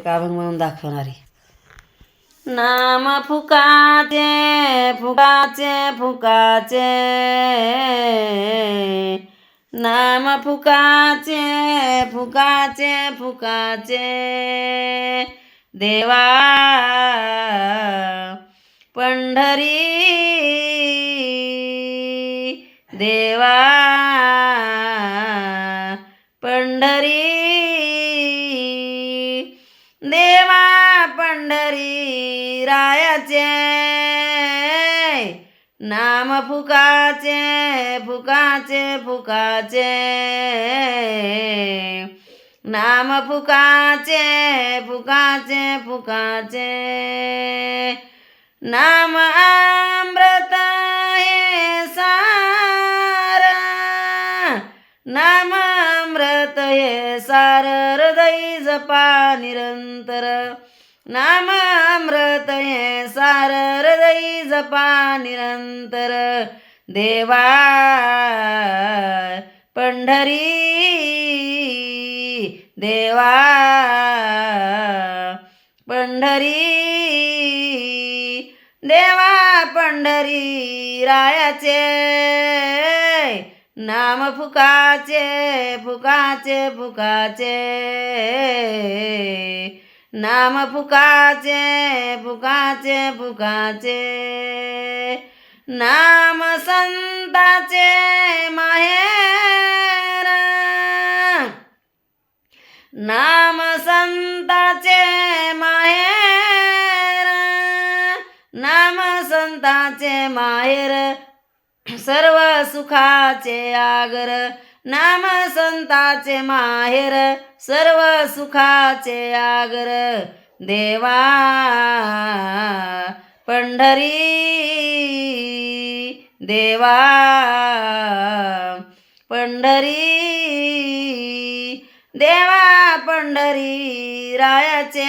का म्हणून दाखवणारी. नाम फुकाचे फुकाचे फुकाचे. नाम फुकाचे फुकाचे फुकाचे. देवा पंढरी. देवा फुकाचे नाम फुकाचे फुकाचे फुकाचे. नाम फुकाचे फुकाचे फुकाचे. नाम अमृत हे सार. नाम अमृत हे सार. हृदय जपा निरंतर. नाम अमृत हे सार जपा निरंतर. देवा पंढरी देवा पंढरी देवा पंढरी रायाचे नाम फुकाचे फुकाचे फुकाचे. नाम फुकाचे फुकाचे फुकाचे. नाम संताचे माहेर. नाम संताचे माहेर. नाम संताचे माहेर. सर्व सुखाचे आगर. नाम संताचे माहेर सर्व सुखाचे आगर. देवा पंढरी देवा पंढरी देवा पंढरी रायाचे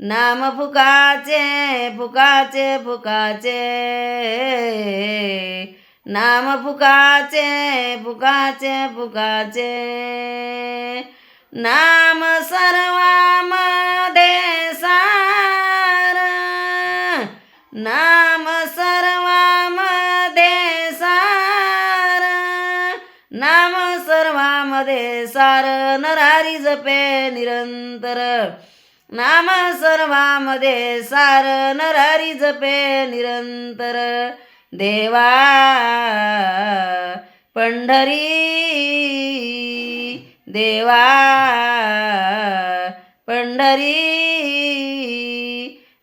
नाम फुकाचे फुकाचे फुकाचे. नाम फुकाचे फुकाचे फुकाचे. नाम सर्वामध्ये सार. नाम सर्वामध्ये सार. नाम सर्वामध्ये सार नरारी जपे निरंतर. नाम सर्वामध्ये सार नरारी जपे निरंतर. देवा पंढरी देवा पंढरी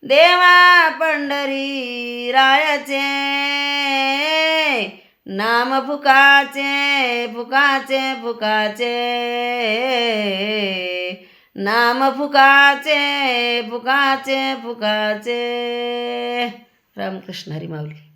देवा पंढरी रायाचे नाम फुकाचे फुकाचे फुकाचे नाम फुकाचे फुकाचे फुकाचे. रामकृष्ण हरी माऊली.